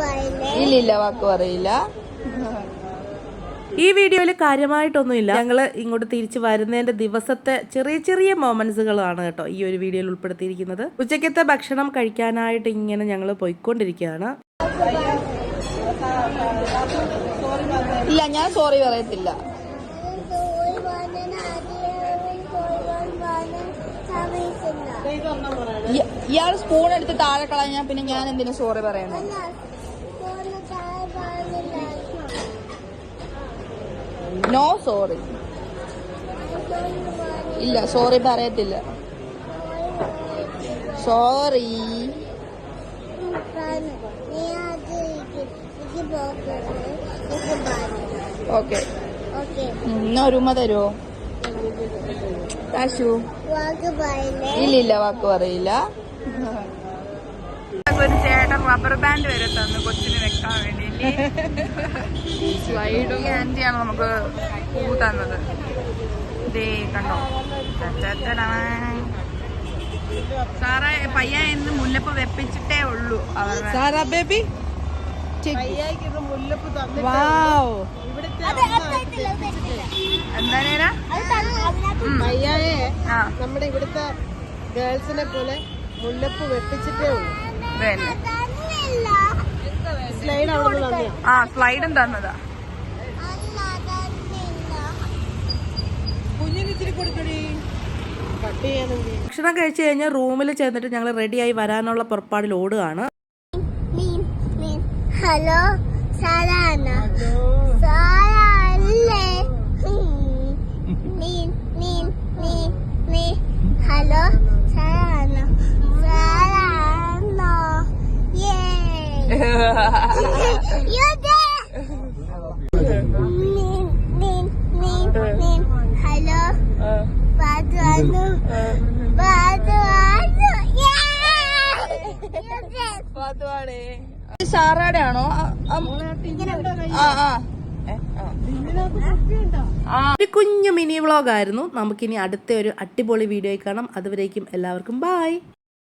പറയില്ലേ? ഇല്ലില്ല വാക്ക് പറയില്ല. ഈ വീഡിയോയിൽ കാര്യമായിട്ടൊന്നുമില്ല. ഞങ്ങൾ ഇങ്ങോട്ട് തിരിച്ചു വരുന്നതിന്റെ ദിവസത്തെ ചെറിയ ചെറിയ മൊമെന്റ്സുകളാണ് കേട്ടോ ഈ ഒരു വീഡിയോയിൽ ഉൾപ്പെടുത്തിയിരിക്കുന്നത്. ഉച്ചക്കത്തെ ഭക്ഷണം കഴിക്കാനായിട്ട് ഇങ്ങനെ ഞങ്ങൾ പോയിക്കൊണ്ടിരിക്കുകയാണ്. ഇല്ല ഞാൻ സോറി പറയത്തില്ല. ഇയാൾ സ്പൂൺ എടുത്ത് താഴെ കളഞ്ഞാ പിന്നെ ഞാൻ എന്തിനു സോറി പറയണേ നോ സോറി ഇല്ല സോറി പറയത്തില്ല സോറി ഓക്കെ എന്നാ ഒരു ഉമ്മ തരുമോ ഇല്ല ഇല്ലില്ല വാക്ക് പറയില്ല. ഒരു ചേട്ടൻ റബ്ബർ ബാൻഡ് വരെ തന്നു കൊച്ചിന് വെക്കാൻ വേണ്ടി സ്ലൈഡും ആന്റിയാണ് നമുക്ക് പൂ തന്നത്. ദേ കണ്ടോ. സാറേ പയ്യ ഇന്ന് മുല്ലപ്പ് വെപ്പിച്ചിട്ടേ ഉള്ളൂ. സാറാ ബേബി? എന്താ പയ്യായെ ആ നമ്മുടെ ഇവിടുത്തെ ഗേൾസിനെ പോലെ മുല്ലപ്പ് വെപ്പിച്ചിട്ടേ ഉള്ളൂ. സ്ലൈഡ് ആ സ്ലൈഡും തന്നതാ. കുഞ്ഞിന് ഇച്ചിരി ഭക്ഷണം കഴിച്ചു കഴിഞ്ഞാൽ റൂമിൽ ചെന്നിട്ട് ഞങ്ങൾ റെഡിയായി വരാനുള്ള പുറപ്പാടിൽ ഓടുകയാണ്. മീൻ മീൻ. ഹലോ സാറാണ് സാറല്ലേ ഹലോ യേ സാറാടെ ആണോ? ആ ആ ഒരു കുഞ്ഞു മിനി വ്ളോഗായിരുന്നു. നമുക്കിനി അടുത്ത ഒരു അടിപൊളി വീഡിയോ കാണാം. അതുവരേക്കും എല്ലാവർക്കും ബായ്